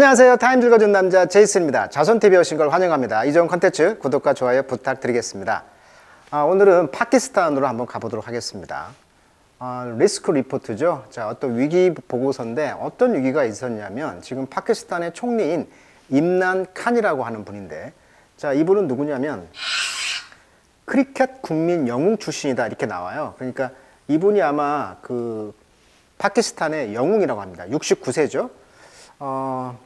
안녕하세요. 타임 즐거준 남자 제이슨입니다. 자손TV에 오신 걸 환영합니다. 이전 컨텐츠 구독과 좋아요 부탁드리겠습니다. 아, 오늘은 파키스탄으로 한번 가보도록 하겠습니다. 아, 리스크 리포트죠. 자, 어떤 위기 보고서인데 어떤 위기가 있었냐면 지금 파키스탄의 총리인 임난 칸이라고 하는 분인데 자, 이분은 누구냐면 크리켓 국민 영웅 출신이다 이렇게 나와요. 그러니까 이분이 아마 그 파키스탄의 영웅이라고 합니다. 69세죠. 어,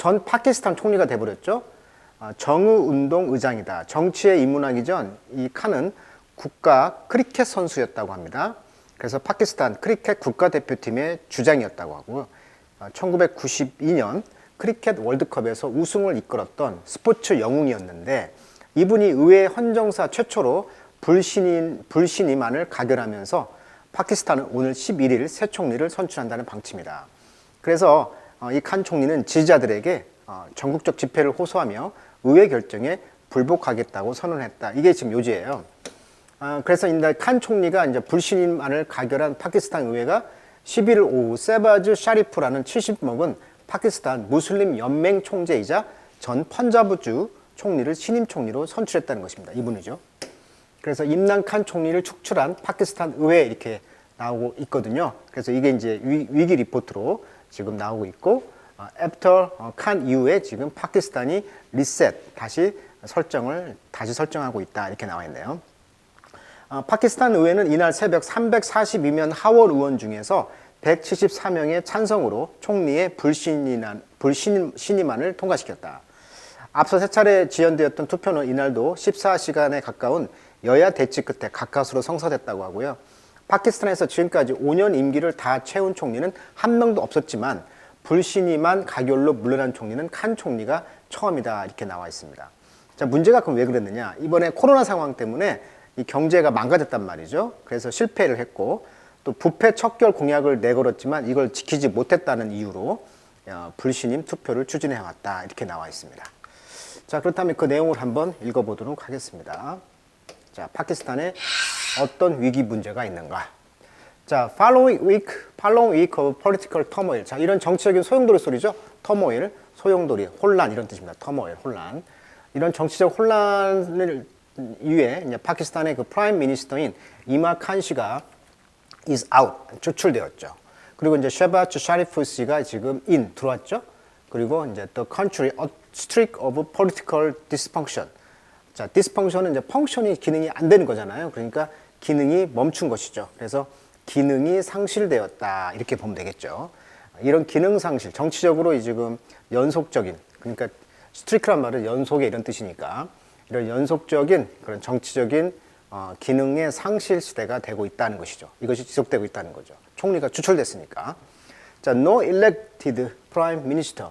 전 파키스탄 총리가 돼버렸죠. 어, 정의 운동 의장이다. 정치에 입문하기 전 이 칸은 국가 크리켓 선수였다고 합니다. 그래서 파키스탄 크리켓 국가대표팀의 주장이었다고 하고요. 어, 1992년 크리켓 월드컵에서 우승을 이끌었던 스포츠 영웅이었는데 이분이 의회 헌정사 최초로 불신임, 불신임안을 가결하면서 파키스탄은 오늘 11일 새 총리를 선출한다는 방침이다. 그래서 어, 이 칸 총리는 지지자들에게 어, 전국적 집회를 호소하며 의회 결정에 불복하겠다고 선언했다. 이게 지금 요지예요. 아, 그래서 이제 칸 총리가 이제 불신임안을 가결한 파키스탄 의회가 11일 오후 세바즈 샤리프라는 70 먹은 파키스탄 무슬림 연맹 총재이자 전 펀자브주 총리를 신임 총리로 선출했다는 것입니다. 이분이죠. 그래서 임난 칸 총리를 축출한 파키스탄 의회 이렇게 나오고 있거든요. 그래서 이게 이제 위, 기 리포트로 지금 나오고 있고 어, 애프터 어, 칸 이후에 지금 파키스탄이 리셋 다시 설정을 다시 설정하고 있다 이렇게 나와 있네요. 어, 파키스탄 의회는 이날 새벽 342명 하원 의원 중에서 174명의 찬성으로 총리의 불신임안, 불신임안을 통과시켰다. 앞서 세 차례 지연되었던 투표는 이날도 14시간에 가까운 여야 대치 끝에 가까스로 성사됐다고 하고요. 파키스탄에서 지금까지 5년 임기를 다 채운 총리는 한 명도 없었지만 불신임한 가결로 물러난 총리는 칸 총리가 처음이다 이렇게 나와 있습니다. 자 문제가 그럼 왜 그랬느냐? 이번에 코로나 상황 때문에 이 경제가 망가졌단 말이죠. 그래서 실패를 했고 또 부패 척결 공약을 내걸었지만 이걸 지키지 못했다는 이유로 어, 불신임 투표를 추진해 왔다 이렇게 나와 있습니다. 자 그렇다면 그 내용을 한번 읽어보도록 하겠습니다. 자 파키스탄에 어떤 위기 문제가 있는가? 자, following week, following week of political turmoil. 자, 이런 정치적인 소용돌이 소리죠. turmoil, 소용돌이, 혼란 이런 뜻입니다. turmoil, 혼란. 이런 정치적 혼란을 이후에 파키스탄의 그 프라임 미니스터인 이마 칸 씨가 is out, 추출되었죠. 그리고 이제 쉐바츠 샤리프 씨가 지금 in 들어왔죠. 그리고 이제 the country a streak of political dysfunction. 자, dysfunction은 이제 펑션이 기능이 안 되는 거잖아요. 그러니까 기능이 멈춘 것이죠. 그래서 기능이 상실되었다 이렇게 보면 되겠죠. 이런 기능 상실, 정치적으로 지금 연속적인 그러니까 스트리크란 말은 연속의 이런 뜻이니까 이런 연속적인 그런 정치적인 어, 기능의 상실 시대가 되고 있다는 것이죠. 이것이 지속되고 있다는 거죠. 총리가 추출됐으니까. 자, no elected prime minister.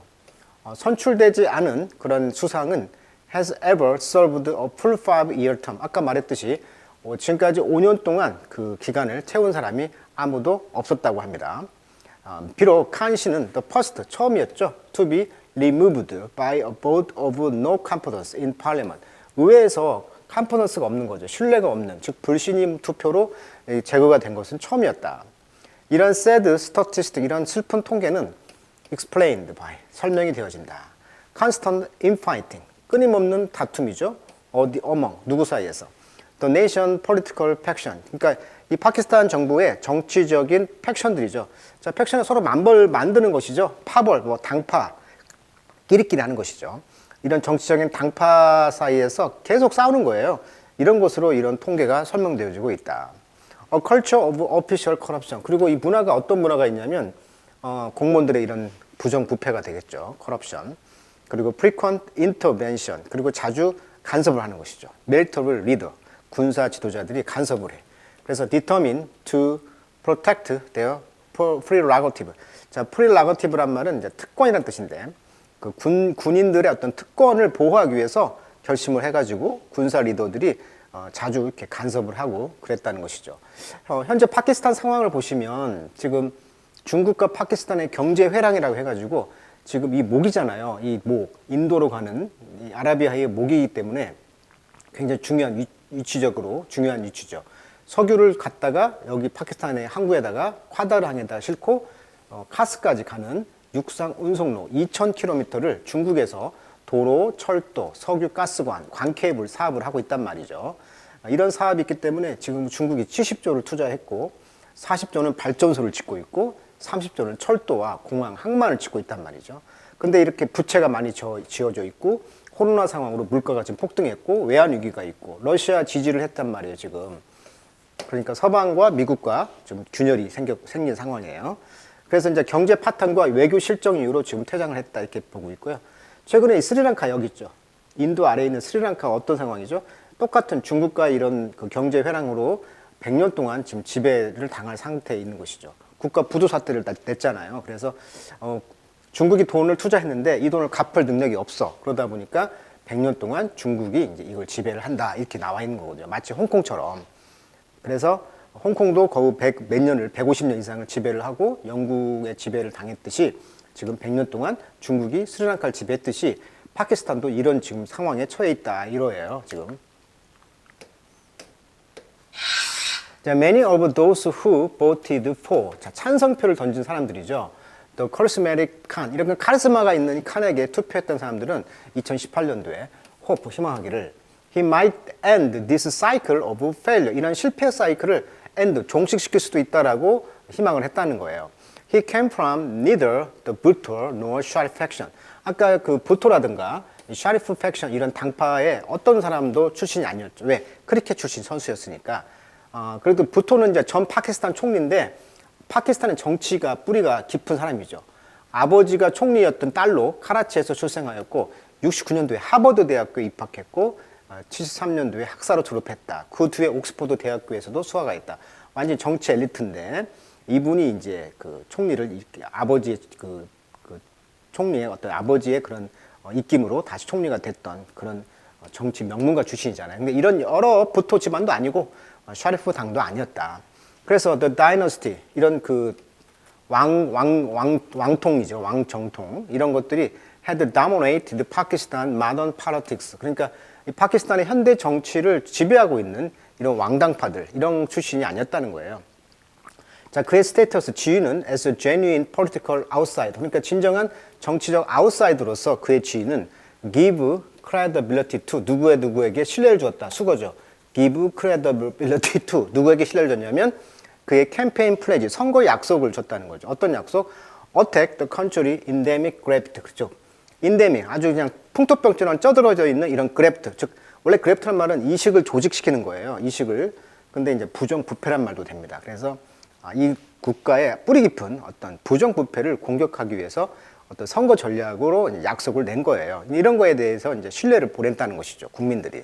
어, 선출되지 않은 그런 수상은 has ever served a full five-year term. 아까 말했듯이 어, 지금까지 5년 동안 그 기간을 채운 사람이 아무도 없었다고 합니다. 어, 비록 칸 씨는 the first 처음이었죠. To be removed by a vote of no confidence in parliament. 의회에서 컴퍼넌스가 없는 거죠. 신뢰가 없는, 즉 불신임 투표로 제거가 된 것은 처음이었다. 이런 sad statistic, 이런 슬픈 통계는 explained by, 설명이 되어진다. constant infighting, 끊임없는 다툼이죠. 어디, 어멍, 누구 사이에서. The nation political faction. 그러니까 이 파키스탄 정부의 정치적인 팩션들이죠. 자, 팩션은 서로 만벌 만드는 것이죠. 파벌, 뭐 당파, 끼리끼리 하는 것이죠. 이런 정치적인 당파 사이에서 계속 싸우는 거예요. 이런 것으로 이런 통계가 설명되어지고 있다. A culture of official corruption. 그리고 이 문화가 어떤 문화가 있냐면 어, 공무원들의 이런 부정부패가 되겠죠. corruption. 그리고 frequent intervention. 그리고 자주 간섭을 하는 것이죠. military leader. 군사 지도자들이 간섭을 해. 그래서 determine to protect their prerogative. 자, prerogative란 말은 이제 특권이라는 뜻인데 그 군, 군인들의 어떤 특권을 보호하기 위해서 결심을 해가지고 군사 리더들이 어, 자주 이렇게 간섭을 하고 그랬다는 것이죠. 어, 현재 파키스탄 상황을 보시면 지금 중국과 파키스탄의 경제 회랑이라고 해가지고 지금 이 목이잖아요. 이 목, 인도로 가는 이 아라비아의 목이기 때문에 굉장히 중요한 위, 위치적으로 중요한 위치죠. 석유를 갖다가 여기 파키스탄의 항구에다가 콰다르항에다 싣고 어, 카스까지 가는 육상 운송로 2,000km를 중국에서 도로, 철도, 석유, 가스관, 광케이블 사업을 하고 있단 말이죠. 이런 사업이 있기 때문에 지금 중국이 70조를 투자했고 40조는 발전소를 짓고 있고 30조는 철도와 공항, 항만을 짓고 있단 말이죠. 근데 이렇게 부채가 많이 저- 지어져 있고 코로나 상황으로 물가가 지금 폭등했고 외환 위기가 있고 러시아 지지를 했단 말이에요, 지금. 그러니까 서방과 미국과 좀 균열이 생겨, 생긴 상황이에요. 그래서 이제 경제 파탄과 외교 실정 이후로 지금 퇴장을 했다 이렇게 보고 있고요. 최근에 이 스리랑카 여기 있죠. 인도 아래에 있는 스리랑카가 어떤 상황이죠? 똑같은 중국과 이런 그 경제 회랑으로 100년 동안 지금 지배를 당할 상태에 있는 것이죠. 국가 부도 사태를 다 냈잖아요. 그래서 어, 중국이 돈을 투자했는데 이 돈을 갚을 능력이 없어. 그러다 보니까 100년 동안 중국이 이제 이걸 지배를 한다 이렇게 나와 있는 거거든요. 마치 홍콩처럼. 그래서 홍콩도 거의 100, 몇 년을 150년 이상을 지배를 하고 영국의 지배를 당했듯이 지금 100년 동안 중국이 스리랑카를 지배했듯이 파키스탄도 이런 지금 상황에 처해 있다 이거예요 지금. 자, many of those who voted for 자, 찬성표를 던진 사람들이죠. The charismatic Khan 이런 그 카리스마가 있는 이 칸에게 투표했던 사람들은 2018년도에 호프 희망하기를 he might end this cycle of failure 이런 실패 사이클을 end 종식시킬 수도 있다라고 희망을 했다는 거예요. He came from neither the Bhutto nor Sharif faction. 아까 그 부토라든가 샤리프 팩션 이런 당파의 어떤 사람도 출신이 아니었죠. 왜? 크리켓 출신 선수였으니까. 어, 그래도 부토는 이제 전 파키스탄 총리인데 파키스탄의 정치가 뿌리가 깊은 사람이죠. 아버지가 총리였던 딸로 카라치에서 출생하였고 69년도에 하버드 대학교에 입학했고 73년도에 학사로 졸업했다. 그 뒤에 옥스퍼드 대학교에서도 수화가 있다. 완전 정치 엘리트인데 이분이 이제 그 총리를 아버지의 그, 그 총리의 어떤 아버지의 그런 어, 입김으로 다시 총리가 됐던 그런 어, 정치 명문가 출신이잖아요. 근데 이런 여러 부토 집안도 아니고 어, 샤리프 당도 아니었다. 그래서 The Dynasty 이런 그 왕, 왕, 왕, 왕통이죠. 왕정통. 이런 것들이 had dominated Pakistan modern politics. 그러니까 이 파키스탄의 현대 정치를 지배하고 있는 이런 왕당파들, 이런 출신이 아니었다는 거예요. 자, 그의 스테이터스 지위는 as a genuine political outsider. 그러니까 진정한 정치적 아웃사이더로서 그의 지위는 give credibility to 누구의 누구에게 신뢰를 주었다. 수거죠. Give credibility to 누구에게 신뢰를 줬냐면 그의 캠페인 플레지 선거 약속을 줬다는 거죠. 어떤 약속? attack the country endemic graft. 그죠? 인데믹 아주 그냥 풍토병처럼 쩌들어져 있는 이런 그래프트 즉 원래 그래프트란 말은 이식을 조직시키는 거예요 이식을 근데 이제 부정부패란 말도 됩니다 그래서 아, 이 국가의 뿌리 깊은 어떤 부정부패를 공격하기 위해서 어떤 선거 전략으로 약속을 낸 거예요 이런 거에 대해서 이제 신뢰를 보냈다는 것이죠 국민들이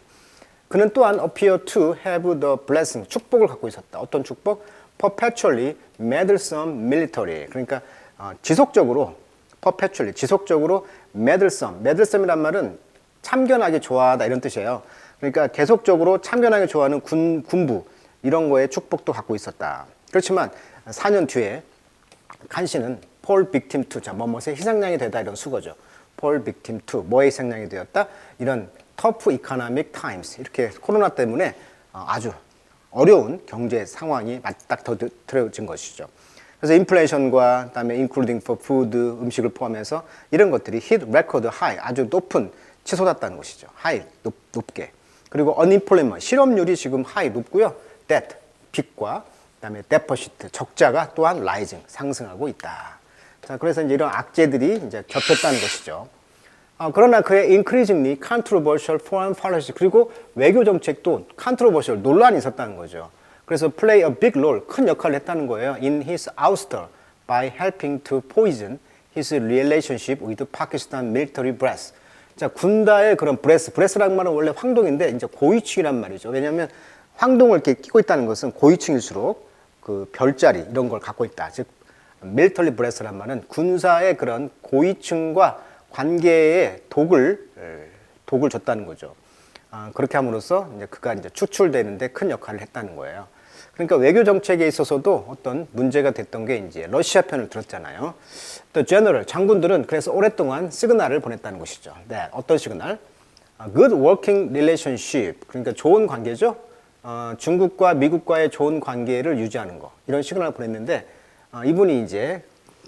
그는 또한 appear to have the blessing 축복을 갖고 있었다 어떤 축복 perpetually meddlesome military 그러니까 어, 지속적으로 perpetually 지속적으로 meddlesome meddlesome이란 말은 참견하기 좋아하다 이런 뜻이에요. 그러니까 계속적으로 참견하기 좋아하는 군 군부 이런 거에 축복도 갖고 있었다. 그렇지만 4년 뒤에 칸 씨는 폴 빅팀 2, 자 뭐뭐의 희생양이 되다 이런 수거죠. 폴 빅팀 2, 뭐의 희생양이 되었다? 이런 터프 이코노믹 타임스 이렇게 코로나 때문에 어, 아주 어려운 경제 상황이 맞닥뜨려진 것이죠. 그래서 인플레이션과 그다음에 including for food 음식을 포함해서 이런 것들이 hit record high 아주 높은 치솟았다는 것이죠. high 높, 높게. 그리고 unemployment 실업률이 지금 high 높고요. debt 빚과 그다음에 deficit 적자가 또한 rising 상승하고 있다. 자, 그래서 이제 이런 악재들이 이제 겹쳤다는 것이죠. 아, 그러나 그의 increasingly controversial foreign policy 그리고 외교 정책도 controversial 논란이 있었다는 거죠. 그래서 play a big role 큰 역할을 했다는 거예요. in his ouster by helping to poison his relationship with Pakistan military brass. 자, 군다의 그런 브레스, 브레스라는 말은 원래 황동인데 이제 고위층이란 말이죠. 왜냐하면 황동을 이렇게 끼고 있다는 것은 고위층일수록 그 별자리 이런 걸 갖고 있다. 즉 밀터리 브레스란 말은 군사의 그런 고위층과 관계의 독을 에, 독을 줬다는 거죠. 아, 그렇게 함으로써 이제 그가 이제 추출되는데 큰 역할을 했다는 거예요. 그러니까 외교 정책에 있어서도 어떤 문제가 됐던 게 이제 러시아 편을 들었잖아요. 또 제너럴 장군들은 그래서 오랫동안 시그널을 보냈다는 것이죠. 네, 어떤 시그널? 아, good working relationship 그러니까 좋은 관계죠. 어, 중국과 미국과의 좋은 관계를 유지하는 거 이런 시그널을 보냈는데 어, 이분이 이제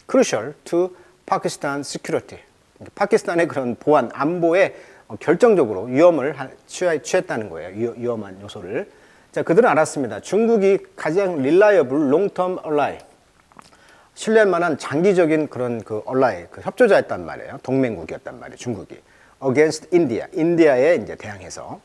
crucial to 파키스탄 시큐리티. 파키스탄의 그런 보안 안보에 어, 결정적으로 위험을 취했다는 거예요. 위, 위험한 요소를. 자, 그들은 알았습니다. 중국이 가장 릴라이어블 롱텀 얼라이. 신뢰할 만한 장기적인 그런 그 얼라이, 그 협조자였단 말이에요. 동맹국이었단 말이에요. 중국이. against India. 인디아에 이제 대항해서.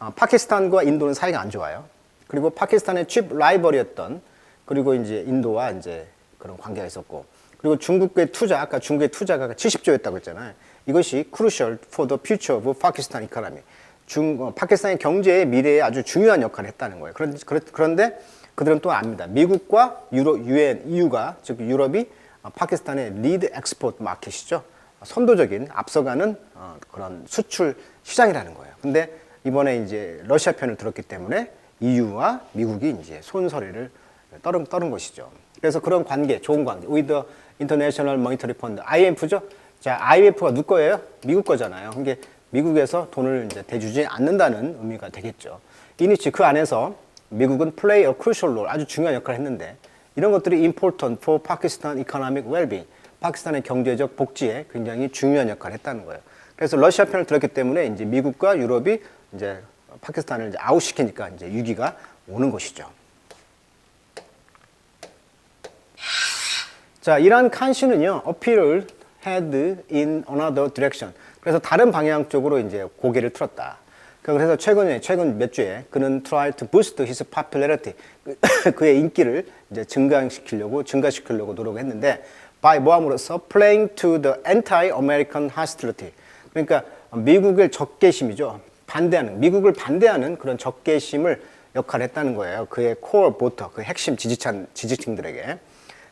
어, 파키스탄과 인도는 사이가 안 좋아요. 그리고 파키스탄의 칩 라이벌이었던 그리고 이제 인도와 이제 그런 관계가 있었고 그리고 중국의 투자 아까 중국의 투자가 70조였다고 했잖아요. 이것이 crucial for the future of Pakistan economy. 중 어, 파키스탄의 경제의 미래에 아주 중요한 역할을 했다는 거예요. 그런 그렇- 그런데 그들은 또 압니다. 미국과 유로 유엔 EU가 즉 유럽이 어, 파키스탄의 리드 엑스포트 마켓이죠. 선도적인 앞서가는 어, 그런 수출 시장이라는 거예요. 근데 이번에 이제 러시아 편을 들었기 때문에 EU와 미국이 이제 손서리를 떨은, 떨은 것이죠. 그래서 그런 관계, 좋은 관계, International Monetary Fund, IMF죠. 자, IMF가 누구 거예요? 미국 거잖아요. 그게 미국에서 돈을 이제 대주지 않는다는 의미가 되겠죠. 이니치 그 안에서 미국은 play a crucial role, 아주 중요한 역할을 했는데 이런 것들이 important for Pakistan economic well-being, 파키스탄의 경제적 복지에 굉장히 중요한 역할을 했다는 거예요. 그래서 러시아 편을 들었기 때문에 이제 미국과 유럽이 이제 파키스탄을 이제 아웃시키니까 이제 위기가 오는 것이죠. 자, 이란 칸시는요, appeal had in another direction. 그래서 다른 방향 쪽으로 이제 고개를 틀었다. 그래서 최근에, 최근 몇 주에 그는 try to boost his popularity. 그- 그의 인기를 이제 증가시키려고, 증가시키려고 노력했는데, by 모함으로써 playing to the anti-American hostility. 그러니까 미국을 적개심이죠. 반대하는, 미국을 반대하는 그런 적개심을 역할을 했다는 거예요. 그의 core voter, 그 핵심 지지찬, 지지층들에게.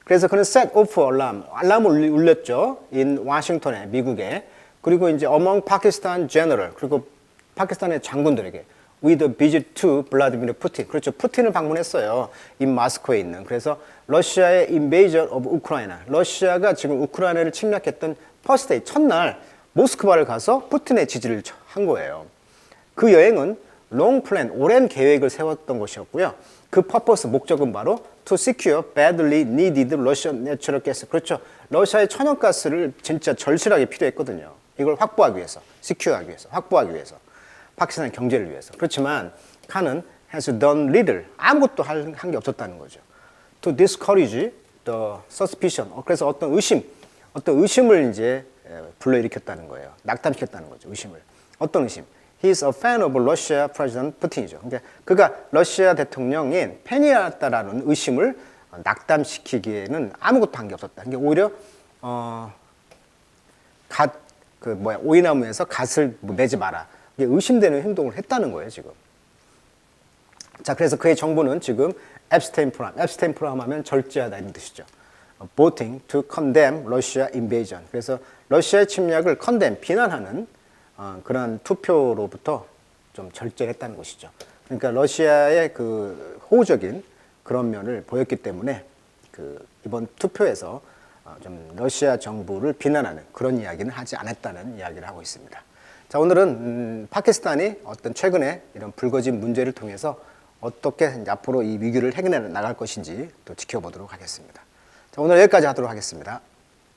그래서 그는 set off alarm, 알람을 울렸죠. in 워싱턴에, 미국에. 그리고 이제 among Pakistan general, 그리고 파키스탄의 장군들에게 with a visit to Vladimir Putin. 그렇죠. 푸틴을 방문했어요. 이 마스코에 있는. 그래서 러시아의 invasion of Ukraine. 러시아가 지금 우크라이나를 침략했던 퍼스트 데이 첫날 모스크바를 가서 푸틴의 지지를 한 거예요. 그 여행은 롱 플랜, 오랜 계획을 세웠던 것이었고요. 그 퍼포스, 목적은 바로 to secure badly needed Russian natural gas. 그렇죠. 러시아의 천연가스를 진짜 절실하게 필요했거든요. 이걸 확보하기 위해서, secure하기 위해서, 확보하기 위해서. 파키스탄의 경제를 위해서. 그렇지만 칸은 has done little. 아무것도 한 게 없었다는 거죠. To discourage the suspicion. 어, 그래서 어떤 의심, 어떤 의심을 이제 에, 불러일으켰다는 거예요. 낙담시켰다는 거죠. 의심을. 어떤 의심? He is a fan of Russia President Putin이죠. 그러니까 그가 러시아 대통령인 팬이었다라는 의심을 어, 낙담시키기에는 아무것도 한 게 없었다. 그러니까 오히려 어, 갓, 그 뭐야, 오이나무에서 갓을 뭐 내지 마라. 의심되는 행동을 했다는 거예요, 지금. 자, 그래서 그의 정부는 지금 앱스테인 프람, 앱스테인 프람 하면 절제하다 이런 뜻이죠. 어, voting to condemn Russia invasion. 그래서 러시아의 침략을 condemn, 비난하는 어, 그런 투표로부터 좀 절제했다는 것이죠. 그러니까 러시아의 그 호우적인 그런 면을 보였기 때문에 그 이번 투표에서 어, 좀 러시아 정부를 비난하는 그런 이야기는 하지 않았다는 이야기를 하고 있습니다. 자, 오늘은 음, 파키스탄이 어떤 최근에 이런 불거진 문제를 통해서 어떻게 앞으로 이 위기를 해결해 나갈 것인지 또 지켜보도록 하겠습니다. 자, 오늘 여기까지 하도록 하겠습니다.